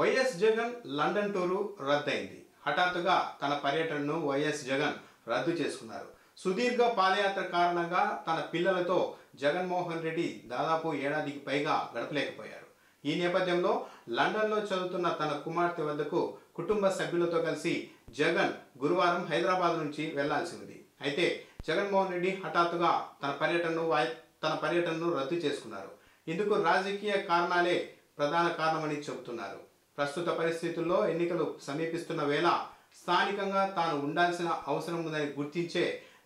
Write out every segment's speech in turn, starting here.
YS Jagan London tour రద్దయింది. హఠాత్తుగా తన పర్యటనను వైఎస్ జగన్ రద్దు చేసుకున్నారు. సుదీర్ఘ పాదయాత్ర కారణంగా తన పిల్లలతో జగన్మోహన్ రెడ్డి దాదాపు ఏడాదికి పైగా గడపలేకపోయారు. ఈ నేపథ్యంలో లండన్లో చదువుతున్న తన కుమార్తె వద్దకు కుటుంబ సభ్యులతో కలిసి జగన్ గురువారం హైదరాబాద్ నుంచి వెళ్ళాల్సి ఉంది. అయితే జగన్మోహన్ రెడ్డి హఠాత్తుగా తన పర్యటనను వాయి- తన పర్యటనను రద్దు చేసుకున్నారు. ఇందుకు రాజకీయ కారణాలే ప్రధాన కారణమని చెబుతున్నారు. ప్రస్తుత పరిస్థితుల్లో ఎన్నికలు సమీపిస్తున్న వేళ స్థానికంగా తాను ఉండాల్సిన అవసరం ఉందని గుర్తించే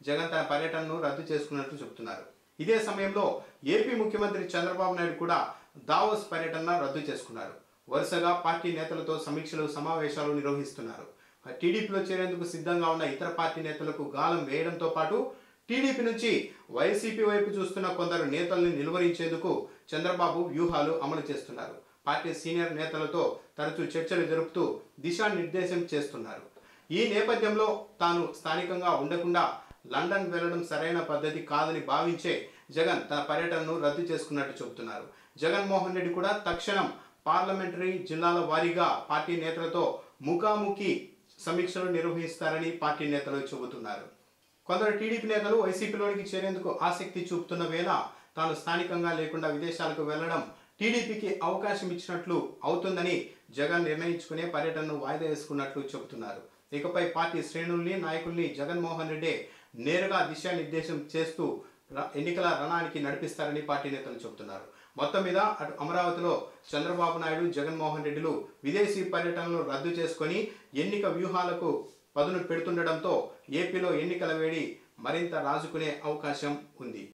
జగన్ తన పర్యటనను రద్దు చేసుకున్నట్లు చెబుతున్నారు. ఇదే సమయంలో ఏపీ ముఖ్యమంత్రి చంద్రబాబు నాయుడు కూడా దావోస్ పర్యటన రద్దు చేసుకున్నారు. వరుసగా పార్టీ నేతలతో సమీక్షలు సమావేశాలు నిర్వహిస్తున్నారు. టీడీపీలో చేరేందుకు సిద్ధంగా ఉన్న ఇతర పార్టీ నేతలకు గాలం వేయడంతో పాటు టీడీపీ నుంచి వైసీపీ వైపు చూస్తున్న కొందరు నేతల్ని నిలువరించేందుకు చంద్రబాబు వ్యూహాలు అమలు చేస్తున్నారు. పార్టీ సీనియర్ నేతలతో తరచూ చర్చలు జరుపుతూ దిశానిర్దేశం చేస్తున్నారు. ఈ నేపథ్యంలో తాను స్థానికంగా ఉండకుండా లండన్ వెళ్ళడం సరైన పద్ధతి కాదని భావించే జగన్ తన పర్యటనను రద్దు చేసుకున్నట్టు చెబుతున్నారు. జగన్మోహన్ రెడ్డి కూడా తక్షణం పార్లమెంటరీ జిల్లాల వారీగా పార్టీ నేతలతో ముఖాముఖి సమీక్షలు నిర్వహిస్తారని పార్టీ నేతలు చెబుతున్నారు. కొందరు టీడీపీ నేతలు వైసీపీలోనికి చేరేందుకు ఆసక్తి చూపుతున్న వేళ తాను స్థానికంగా లేకుండా విదేశాలకు వెళ్ళడం టీడీపీకి అవకాశం ఇచ్చినట్లు అవుతుందని జగన్ నిర్ణయించుకునే పర్యటనను వాయిదా వేసుకున్నట్లు చెబుతున్నారు. ఇకపై పార్టీ శ్రేణుల్ని నాయకుల్ని జగన్మోహన్ రెడ్డి నేరుగా దిశానిర్దేశం చేస్తూ ఎన్నికల రణానికి నడిపిస్తారని పార్టీ నేతలు చెబుతున్నారు. మొత్తం మీద అటు అమరావతిలో చంద్రబాబు నాయుడు జగన్మోహన్ రెడ్డిలు విదేశీ పర్యటనలు రద్దు చేసుకొని ఎన్నిక వ్యూహాలకు పదును పెడుతుండటంతో ఏపీలో ఎన్నికల వేడి మరింత రాజుకునే అవకాశం ఉంది.